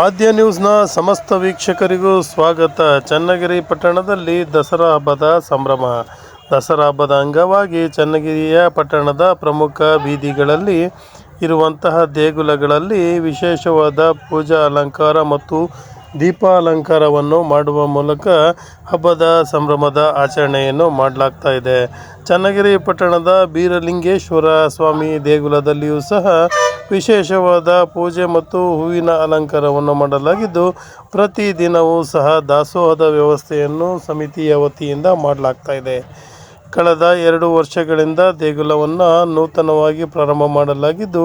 ಆದ್ಯ ನ್ಯೂಸ್ನ ಸಮಸ್ತ ವೀಕ್ಷಕರಿಗೂ ಸ್ವಾಗತ. ಚನ್ನಗಿರಿ ಪಟ್ಟಣದಲ್ಲಿ ದಸರಾ ಹಬ್ಬದ ಸಂಭ್ರಮ. ದಸರಾ ಹಬ್ಬದ ಅಂಗವಾಗಿ ಚನ್ನಗಿರಿಯ ಪಟ್ಟಣದ ಪ್ರಮುಖ ಬೀದಿಗಳಲ್ಲಿ ಇರುವಂತಹ ದೇಗುಲಗಳಲ್ಲಿ ವಿಶೇಷವಾದ ಪೂಜಾ ಅಲಂಕಾರ ಮತ್ತು ದೀಪಾಲಂಕಾರವನ್ನು ಮಾಡುವ ಮೂಲಕ ಹಬ್ಬದ ಸಂಭ್ರಮದ ಆಚರಣೆಯನ್ನು ಮಾಡಲಾಗ್ತಾ ಇದೆ. ಚನ್ನಗಿರಿ ಪಟ್ಟಣದ ಬೀರಲಿಂಗೇಶ್ವರ ಸ್ವಾಮಿ ದೇಗುಲದಲ್ಲಿಯೂ ಸಹ ವಿಶೇಷವಾದ ಪೂಜೆ ಮತ್ತು ಹೂವಿನ ಅಲಂಕಾರವನ್ನು ಮಾಡಲಾಗಿದ್ದು ಪ್ರತಿದಿನವೂ ಸಹ ದಾಸೋಹದ ವ್ಯವಸ್ಥೆಯನ್ನು ಸಮಿತಿಯ ವತಿಯಿಂದ ಮಾಡಲಾಗ್ತಾ ಇದೆ. ಕಳೆದ ಎರಡು ವರ್ಷಗಳಿಂದ ದೇಗುಲವನ್ನು ನೂತನವಾಗಿ ಪ್ರಾರಂಭ ಮಾಡಲಾಗಿದ್ದು,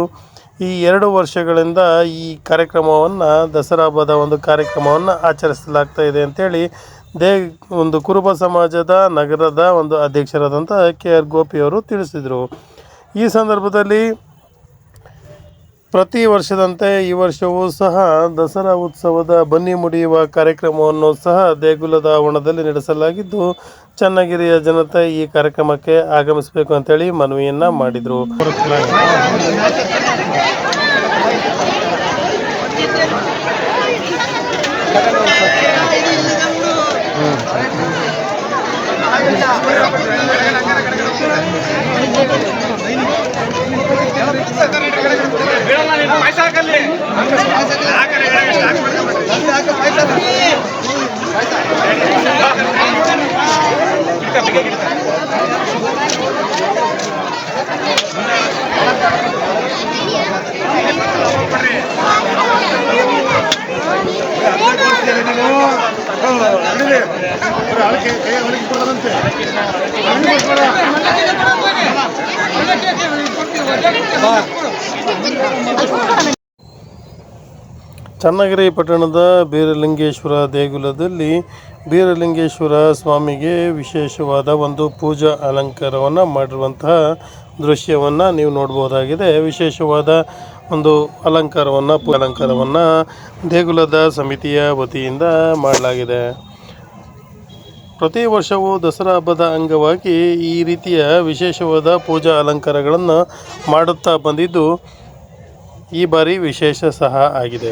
ಈ ಎರಡು ವರ್ಷಗಳಿಂದ ಈ ಕಾರ್ಯಕ್ರಮವನ್ನು ದಸರಾ ಹಬ್ಬದ ಒಂದು ಕಾರ್ಯಕ್ರಮವನ್ನು ಆಚರಿಸಲಾಗ್ತಾ ಇದೆ ಅಂತೇಳಿ ದೇ, ಒಂದು ಕುರುಬ ಸಮಾಜದ ನಗರದ ಒಂದು ಅಧ್ಯಕ್ಷರಾದಂಥ ಕೆ ಆರ್ ಗೋಪಿಯವರು ತಿಳಿಸಿದರು. ಈ ಸಂದರ್ಭದಲ್ಲಿ ಪ್ರತಿ ವರ್ಷದಂತೆ ಈ ವರ್ಷವೂ ಸಹ ದಸರಾ ಉತ್ಸವದ ಬನ್ನಿ ಮುಡಿಯುವ ಕಾರ್ಯಕ್ರಮವನ್ನು ಸಹ ದೇಗುಲದ ಆವರಣದಲ್ಲಿ ನಡೆಸಲಾಗಿದ್ದು, ಚನ್ನಗಿರಿಯ ಜನತೆ ಈ ಕಾರ್ಯಕ್ರಮಕ್ಕೆ ಆಗಮಿಸಬೇಕು ಅಂತೇಳಿ ಮನವಿಯನ್ನ ಮಾಡಿದರು. ಅದಕ್ಕೆ ಕೈ ಅವರಿಗೆ ಕೊಡದಂತೆ ಅದಕ್ಕೆ ಕೊಡ ಅದಕ್ಕೆ ಕೊಡ ಚನ್ನಗಿರಿ ಪಟ್ಟಣದ ಬೀರಲಿಂಗೇಶ್ವರ ದೇಗುಲದಲ್ಲಿ ಬೀರಲಿಂಗೇಶ್ವರ ಸ್ವಾಮಿಗೆ ವಿಶೇಷವಾದ ಒಂದು ಪೂಜಾ ಅಲಂಕಾರವನ್ನು ಮಾಡಿರುವಂತಹ ದೃಶ್ಯವನ್ನು ನೀವು ನೋಡ್ಬೋದಾಗಿದೆ ವಿಶೇಷವಾದ ಒಂದು ಅಲಂಕಾರವನ್ನು ಅಲಂಕಾರವನ್ನು ದೇಗುಲದ ಸಮಿತಿಯ ವತಿಯಿಂದ ಮಾಡಲಾಗಿದೆ. ಪ್ರತಿ ವರ್ಷವೂ ದಸರಾ ಹಬ್ಬದ ಅಂಗವಾಗಿ ಈ ರೀತಿಯ ವಿಶೇಷವಾದ ಪೂಜಾ ಅಲಂಕಾರಗಳನ್ನು ಮಾಡುತ್ತಾ ಬಂದಿದ್ದು ಈ ಬಾರಿ ವಿಶೇಷ ಸಹ ಆಗಿದೆ.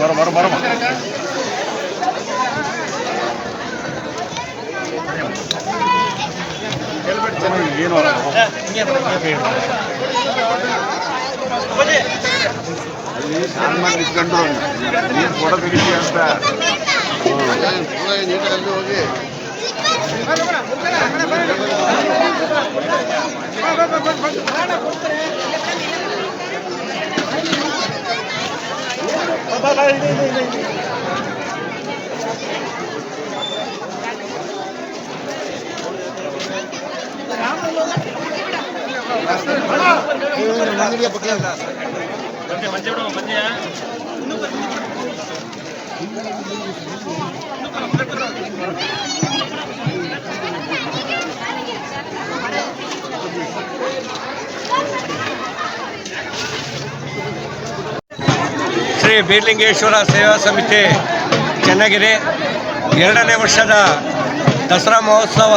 ಬರ ಬರ ಬರ ಏನು ನಿಂತ್ಕೊಂಡು ನೀನು ಫೋಟೋ ತೆಗಿತೀಯ ಅಂತ ಹೋಗಿ ಶ್ರೀ ಬೀರ್ಲಿಂಗೇಶ್ವರ ಸೇವಾ ಸಮಿತಿ ಚನ್ನಗಿರಿ ಎರಡನೇ ವರ್ಷದ ದಸರಾ ಮಹೋತ್ಸವ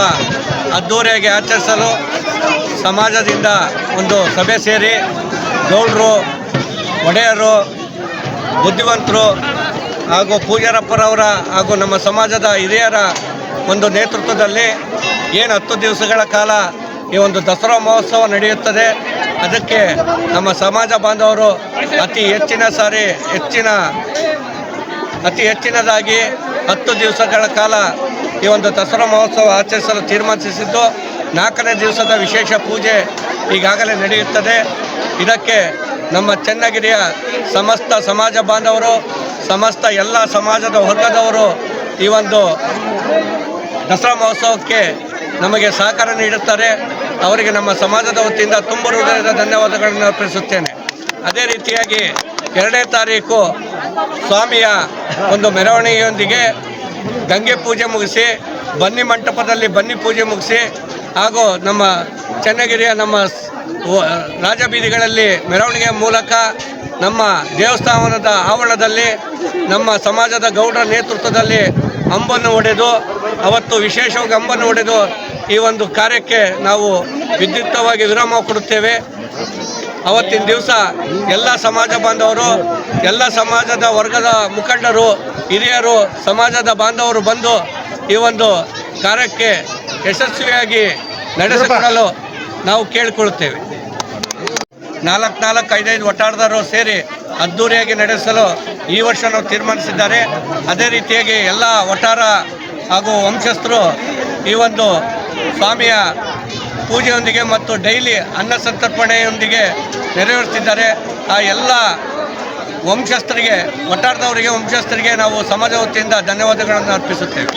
ಅದ್ದೂರಿಯಾಗಿ ಆಚರಿಸಲು ಸಮಾಜದಿಂದ ಒಂದು ಸಭೆ ಸೇರಿ ಗೌಡರು, ಒಡೆಯರು, ಬುದ್ಧಿವಂತರು ಹಾಗೂ ಪೂಜಾರಪ್ಪರವರ ಹಾಗೂ ನಮ್ಮ ಸಮಾಜದ ಹಿರಿಯರ ಒಂದು ನೇತೃತ್ವದಲ್ಲಿ ಏನು ಹತ್ತು ದಿವಸಗಳ ಕಾಲ ಈ ಒಂದು ದಸರಾ ಮಹೋತ್ಸವ ನಡೆಯುತ್ತದೆ. ಅದಕ್ಕೆ ನಮ್ಮ ಸಮಾಜ ಬಾಂಧವರು ಅತಿ ಹೆಚ್ಚಿನ ಸಾರಿ ಹೆಚ್ಚಿನ, ಅತಿ ಹೆಚ್ಚಿನದಾಗಿ ಹತ್ತು ದಿವಸಗಳ ಕಾಲ ಈ ಒಂದು ದಸರಾ ಮಹೋತ್ಸವ ಆಚರಿಸಲು ತೀರ್ಮಾನಿಸಿದ್ದು. ನಾಲ್ಕನೇ ದಿವಸದ ವಿಶೇಷ ಪೂಜೆ ಈಗಾಗಲೇ ನಡೆಯುತ್ತದೆ. ಇದಕ್ಕೆ ನಮ್ಮ ಚನ್ನಗಿರಿಯ ಸಮಸ್ತ ಸಮಾಜ ಬಾಂಧವರು ಸಮಸ್ತ ಎಲ್ಲ ಸಮಾಜದ ವರ್ಗದವರು ಈ ಒಂದು ದಸರಾ ಮಹೋತ್ಸವಕ್ಕೆ ನಮಗೆ ಸಹಕಾರ ನೀಡುತ್ತಾರೆ. ಅವರಿಗೆ ನಮ್ಮ ಸಮಾಜದ ವತಿಯಿಂದ ತುಂಬ ಹೃದಯದ ಧನ್ಯವಾದಗಳನ್ನು ಅರ್ಪಿಸುತ್ತೇನೆ. ಅದೇ ರೀತಿಯಾಗಿ ಎರಡನೇ ತಾರೀಕು ಸ್ವಾಮಿಯ ಒಂದು ಮೆರವಣಿಗೆಯೊಂದಿಗೆ ಗಂಗೆ ಪೂಜೆ ಮುಗಿಸಿ, ಬನ್ನಿ ಮಂಟಪದಲ್ಲಿ ಬನ್ನಿ ಪೂಜೆ ಮುಗಿಸಿ, ಹಾಗೂ ನಮ್ಮ ಚನ್ನಗಿರಿಯ ನಮ್ಮ ರಾಜಬೀದಿಗಳಲ್ಲಿ ಮೆರವಣಿಗೆಯ ಮೂಲಕ ನಮ್ಮ ದೇವಸ್ಥಾನದ ಆವರಣದಲ್ಲಿ, ನಮ್ಮ ಸಮಾಜದ ಗೌಡರ ನೇತೃತ್ವದಲ್ಲಿ ಅಂಬನ್ನು ಹೊಡೆದು ಅವತ್ತು ವಿಶೇಷವಾಗಿ ಅಂಬನ್ನು ಹೊಡೆದು ಈ ಒಂದು ಕಾರ್ಯಕ್ಕೆ ನಾವು ವಿದ್ಯುಕ್ತವಾಗಿ ವಿರಾಮ ಕೊಡುತ್ತೇವೆ. ಅವತ್ತಿನ ದಿವಸ ಎಲ್ಲ ಸಮಾಜ ಬಾಂಧವರು, ಎಲ್ಲ ಸಮಾಜದ ವರ್ಗದ ಮುಖಂಡರು, ಹಿರಿಯರು, ಸಮಾಜದ ಬಾಂಧವರು ಬಂದು ಈ ಒಂದು ಕಾರ್ಯಕ್ಕೆ ಯಶಸ್ವಿಯಾಗಿ ನಡೆಸಿಕೊಳ್ಳಲು ನಾವು ಕೇಳಿಕೊಳ್ಳುತ್ತೇವೆ. ನಾಲ್ಕು ನಾಲ್ಕು ಐದೈದು ಒಟ್ಟಾರದಾರರು ಸೇರಿ ಅದ್ದೂರಿಯಾಗಿ ನಡೆಸಲು ಈ ವರ್ಷ ನಾವು ತೀರ್ಮಾನಿಸಿದ್ದಾರೆ. ಅದೇ ರೀತಿಯಾಗಿ ಎಲ್ಲ ಒಟ್ಟಾರ ಹಾಗೂ ವಂಶಸ್ಥರು ಈ ಒಂದು ಸ್ವಾಮಿಯ ಪೂಜೆಯೊಂದಿಗೆ ಮತ್ತು ಡೈಲಿ ಅನ್ನ ಸಂತರ್ಪಣೆಯೊಂದಿಗೆ ನೆರವೇರಿಸ್ತಿದ್ದಾರೆ ಆ ಎಲ್ಲ ವಂಶಸ್ಥರಿಗೆ, ಒಟ್ಟಾರದವರಿಗೆ, ವಂಶಸ್ಥರಿಗೆ ನಾವು ಸಮಾಜ ವತಿಯಿಂದ ಧನ್ಯವಾದಗಳನ್ನು ಅರ್ಪಿಸುತ್ತೇವೆ.